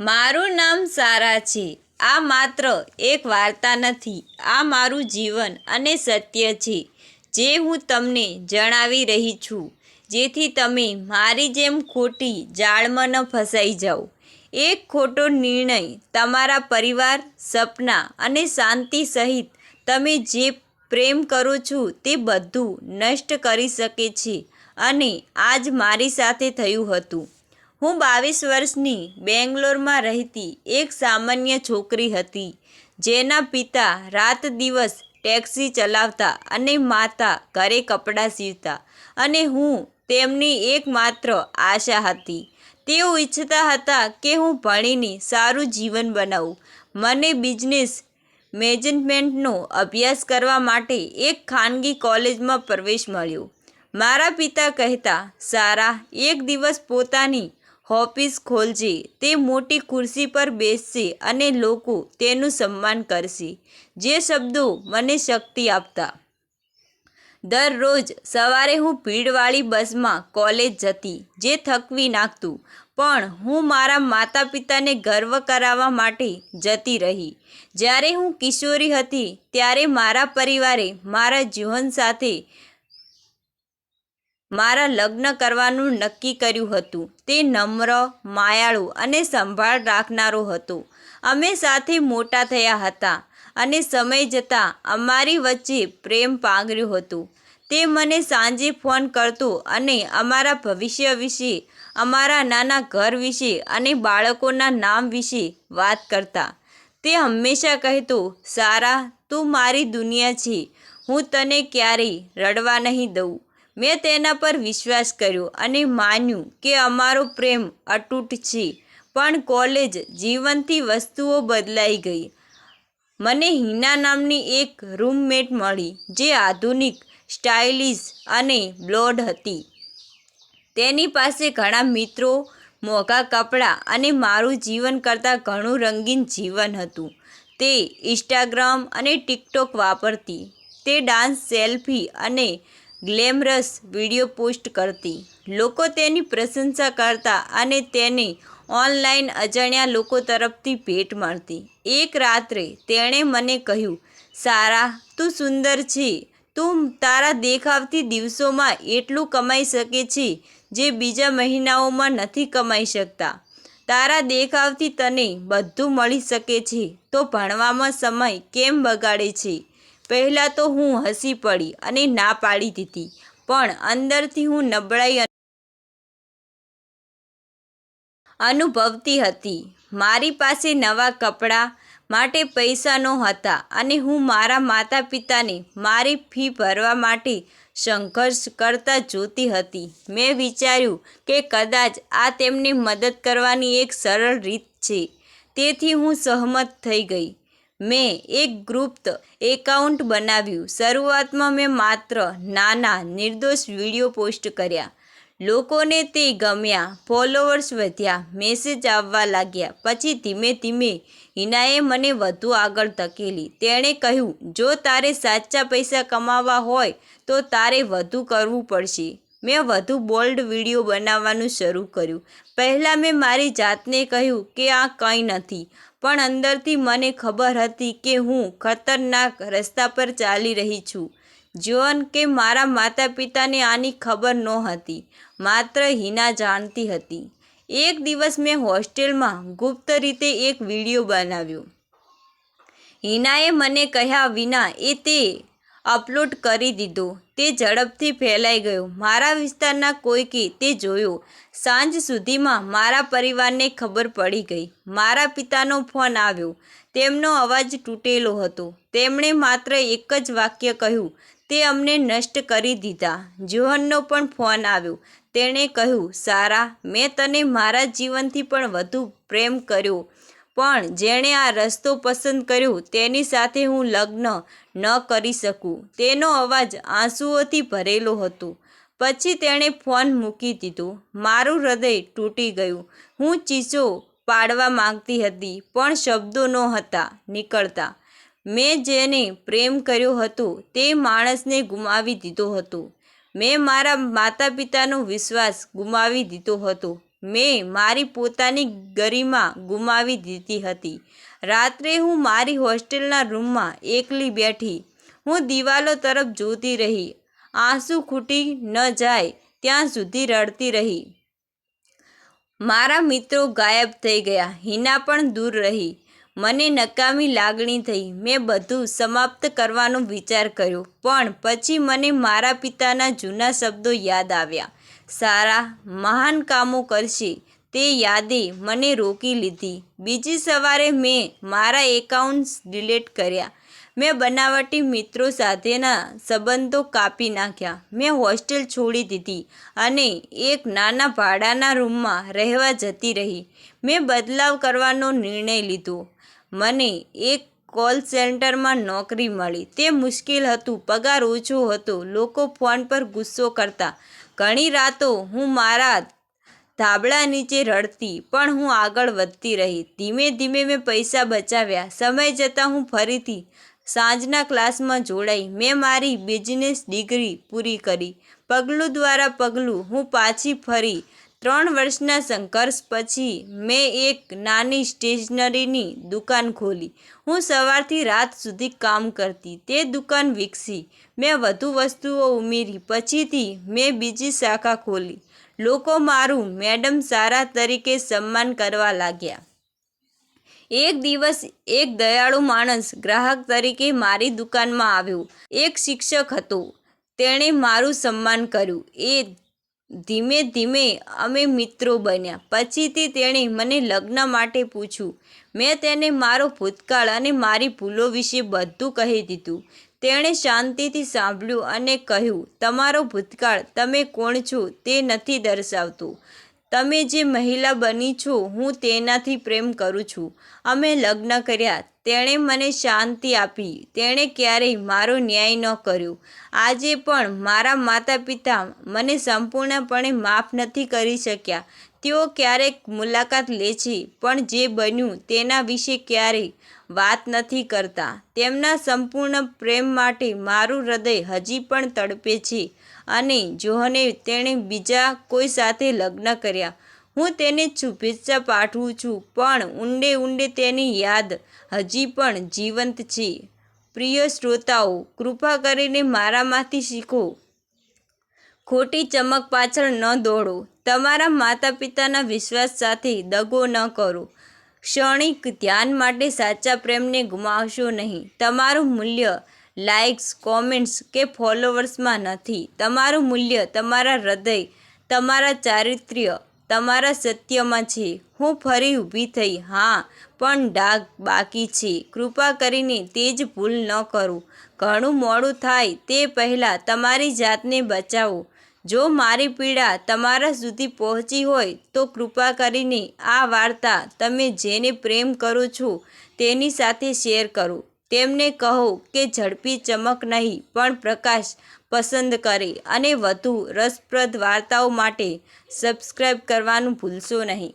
મારું નામ સારા છે. આ માત્ર એક વાર્તા નથી. આ મારું જીવન અને સત્ય છે, જે હું તમને જણાવી રહી છું. જેથી તમે મારી જેમ ખોટી જાળમાં ન ફસાઈ જાઓ. એક ખોટો નિર્ણય તમારા પરિવાર, સપના અને શાંતિ સહિત તમે જે પ્રેમ કરો છો તે બધું નષ્ટ કરી શકે છે અને આજ મારી સાથે થયું હતું. હું બાવીસ વર્ષની બેંગ્લોરમાં રહેતી એક સામાન્ય છોકરી હતી, જેના પિતા રાત દિવસ ટેક્સી ચલાવતા અને માતા ઘરે કપડાં સીવતા અને હું તેમની એકમાત્ર આશા હતી. તેઓ ઈચ્છતા હતા કે હું ભણીને સારું જીવન બનાવું. મને બિઝનેસ મેનેજમેન્ટનો અભ્યાસ કરવા માટે એક ખાનગી કોલેજમાં પ્રવેશ મળ્યો. મારા પિતા કહેતા, સારા, એક દિવસ પોતાની ઓફિસ ખોલજે, તે મોટી ખુરશી પર બેસશે અને લોકો તેનું સન્માન કરશે. જે શબ્દો મને શક્તિ આપતા. દરરોજ સવારે હું ભીડવાળી બસમાં કોલેજ જતી, જે થકવી નાખતું, પણ હું મારા માતા પિતાને ગર્વ કરાવવા માટે જતી રહી. જ્યારે હું કિશોરી હતી, ત્યારે મારા પરિવારે મારા જીવન સાથે મારા લગ્ન કરવાનું નક્કી કર્યું હતું. તે નમ્ર, માયાળુ અને સંભાળ રાખનારો હતો. અમે સાથે મોટા થયા હતા અને સમય જતાં અમારી વચ્ચે પ્રેમ પાંગર્યું હતું. તે મને સાંજે ફોન કરતો અને અમારા ભવિષ્ય વિશે, અમારા નાના ઘર વિશે અને બાળકોના નામ વિશે વાત કરતા. તે હંમેશા કહેતો, સારા, તું મારી દુનિયા છે. હું તને ક્યારેય રડવા નહીં દઉં. મેં તેના પર વિશ્વાસ કર્યો અને માન્યું કે અમારો પ્રેમ અતૂટ છે, પણ કોલેજ જીવનથી વસ્તુઓ બદલાઈ ગઈ. મને હિના નામની એક રૂમમેટ મળી, જે આધુનિક, સ્ટાઇલિશ અને બ્લોડ હતી. તેની પાસે ઘણા મિત્રો, મોંઘા કપડાં અને મારું જીવન કરતાં ઘણું રંગીન જીવન હતું. તે ઇન્સ્ટાગ્રામ અને ટિકટોક વાપરતી. તે ડાન્સ સેલ્ફી અને ગ્લેમરસ વીડિયો પોસ્ટ કરતી. લોકો તેની પ્રશંસા કરતા અને તેને ઓનલાઈન અજાણ્યા લોકો તરફથી ભેટ મળતી. એક રાત્રે તેણે મને કહ્યું, સારા, તું સુંદર છે. તું તારા દેખાવથી દિવસોમાં એટલું કમાઈ શકે છે જે બીજા મહિનાઓમાં નથી કમાઈ શકતા. તારા દેખાવથી તને બધું મળી શકે છે. તો ભણવામાં સમય કેમ બગાડે છે? પહેલાં તો હું હસી પડી અને ના પાડી દીધી, પણ અંદરથી હું નબળાઈ અનુભવતી હતી. મારી પાસે નવા કપડાં માટે પૈસા હતા અને હું મારા માતા પિતાને મારી ફી ભરવા માટે સંઘર્ષ કરતા જોતી હતી. મેં વિચાર્યું કે કદાચ આ તેમને મદદ કરવાની એક સરળ રીત છે. તેથી હું સહમત થઈ ગઈ. મેં એક ગ્રુપ એકાઉન્ટ બનાવ્યું. શરૂઆતમાં મેં માત્ર નાના, નિર્દોષ વીડિયો પોસ્ટ કર્યા. લોકોને તે ગમ્યા ફોલોવર્સ વધ્યા, મેસેજ આવવા લાગ્યા. પછી ધીમે ધીમે હિનાએ મને વધુ આગળ ધકેલી. તેણે કહ્યું, જો તારે સાચા પૈસા કમાવા હોય, તો તારે વધુ કરવું પડશે. મેં વધુ બોલ્ડ વીડિયો બનાવવાનું શરૂ કર્યું. પહેલાં મેં મારી જાતને કહ્યું કે આ કંઈ નથી. પણ અંદરથી મને ખબર હતી કે હું ખતરનાક રસ્તા પર ચાલી રહી છું. જ્યોન કે મારા માતા પિતાને આની ખબર નહોતી, માત્ર હિના જાણતી હતી. એક દિવસ મેં હોસ્ટેલમાં ગુપ્ત રીતે એક વીડિયો બનાવ્યો. હિનાએ મને કહ્યા વિના એ તે અપલોડ કરી દીધો. તે ઝડપથી ફેલાઈ ગયો. મારા વિસ્તારના કોઈકે તે જોયો. સાંજ સુધીમાં મારા પરિવારને ખબર પડી ગઈ. મારા પિતાનો ફોન આવ્યો. તેમનો અવાજ તૂટેલો હતો. તેમણે માત્ર એક જ વાક્ય કહ્યું. તે અમને નષ્ટ કરી દીધા. જોહનનો પણ ફોન આવ્યો. તેણે કહ્યું, સારા, મેં તને મારા જીવનથી પણ વધુ પ્રેમ કર્યો. પણ જેણે આ રસ્તો પસંદ કર્યો તેની સાથે હું લગ્ન ન કરી શકું. તેનો અવાજ આંસુઓથી ભરેલો હતો. પછી તેણે ફોન મૂકી દીધો. મારું હૃદય તૂટી ગયું. હું ચીસો પાડવા માંગતી હતી, પણ શબ્દો ન હતા નીકળતા. મેં જેને પ્રેમ કર્યો હતો તે માણસને ગુમાવી દીધો હતો. મેં મારા માતા પિતાનો વિશ્વાસ ગુમાવી દીધો હતો. મેં મારી પોતાની ગરિમા ગુમાવી દીધી હતી. રાત્રે હું મારી હોસ્ટેલના રૂમમાં એકલી બેઠી. હું દિવાલો તરફ જોતી રહી. આંસુ ખૂટી ન જાય ત્યાં સુધી રડતી રહી. મારા મિત્રો ગાયબ થઈ ગયા. હિના પણ દૂર રહી. મને નકામી લાગણી થઈ. મેં બધું સમાપ્ત કરવાનો વિચાર કર્યો. પણ પછી મને મારા પિતાના જૂના શબ્દો યાદ આવ્યા. સારા, મહાન કામો કરશે. તે યાદે મને રોકી લીધી. બીજી સવારે મેં મારા એકાઉન્ટ્સ ડિલીટ કર્યા. મેં બનાવટી મિત્રો સાથેના સંબંધો કાપી નાખ્યા. મેં હોસ્ટેલ છોડી દીધી અને એક નાના ભાડાના રૂમમાં રહેવા જતી રહી. મેં બદલાવ કરવાનો નિર્ણય લીધો. મને એક કોલ સેન્ટરમાં નોકરી મળી. તે મુશ્કેલ હતું, પગાર ઓછો હતો, લોકો ફોન પર ગુસ્સો કરતા. ઘણી રાતો હું મારા ધાબળા નીચે રડતી, પણ હું આગળ વધતી રહી. ધીમે ધીમે મેં પૈસા બચાવ્યા. સમય જતાં હું ફરીથી સાંજના ક્લાસમાં જોડાઈ. મેં મારી બિઝનેસ ડિગ્રી પૂરી કરી. પગલું દ્વારા પગલું હું પાછી ફરી ત્રણ વર્ષના સંઘર્ષ પછી મેં એક નાની સ્ટેશનરીની દુકાન ખોલી. હું સવારથી રાત સુધી કામ કરતી. તે દુકાન વિકસી. મેં વધુ વસ્તુઓ ઉમેરી. પછીથી મેં બીજી શાખા ખોલી. લોકો મારું મેડમ સારા તરીકે સન્માન કરવા લાગ્યા. એક દિવસ એક દયાળુ માણસ ગ્રાહક તરીકે મારી દુકાનમાં આવ્યો. એક શિક્ષક હતો. તેણે મારું સન્માન કર્યું. એ ધીમે ધીમે અમે મિત્રો બન્યા. પછીથી તેણે મને લગ્ન માટે પૂછ્યું. મેં તેને મારો ભૂતકાળ અને મારી ભૂલો વિશે બધું કહી દીધું. તેણે શાંતિથી સાંભળ્યું અને કહ્યું, તમારો ભૂતકાળ તમે કોણ છો તે નથી દર્શાવતું. તમે જે મહિલા બની છો હું તેનાથી પ્રેમ કરું છું. અમે લગ્ન કર્યા તેણે મને શાંતિ આપી. તેણે ક્યારેય મારો ન્યાય ન કર્યો. આજે પણ મારા માતા પિતા મને સંપૂર્ણપણે માફ નથી કરી શક્યા. તેઓ ક્યારેક મુલાકાત લે છે, પણ જે બન્યું તેના વિશે ક્યારેય વાત નથી કરતા. તેમના સંપૂર્ણ પ્રેમ માટે મારું હૃદય હજી પણ તડપે છે અને જોહને તેણે બીજા કોઈ સાથે લગ્ન કર્યા. હું તેને શુભેચ્છા પાઠવું છું, પણ ઊંડે ઊંડે તેની યાદ હજી પણ જીવંત છે. પ્રિય શ્રોતાઓ, કૃપા કરીને મારામાંથી શીખો. ખોટી ચમક પાછળ ન દોડો. તમારા માતા પિતાના વિશ્વાસ સાથે દગો ન કરો. ક્ષણિક ધ્યાન માટે સાચા પ્રેમને ગુમાવશો નહીં. તમારું મૂલ્ય લાઇક્સ, કોમેન્ટ્સ કે ફોલોવર્સમાં નથી. તમારું મૂલ્ય તમારા હૃદય, તમારા ચારિત્ર્ય તમારા સત્યમાં છે. હું ફરી ઊભી થઈ. હા, પણ ડાઘ બાકી છે. કૃપા કરીને તે જ ભૂલ ન કરો. ઘણું મોડું થાય તે પહેલાં તમારી જાતને બચાવો. જો મારી પીડા તમારા સુધી પહોંચી હોય તો કૃપા કરીને આ વાર્તા તમે જેને પ્રેમ કરો છો તેની સાથે શેર કરો. તેમને કહો કે ઝડપી ચમક નહીં, પણ પ્રકાશ પસંદ કરે અને વધુ રસપ્રદ વાર્તાઓ માટે સબસ્ક્રાઈબ કરવાનું ભૂલશો નહીં.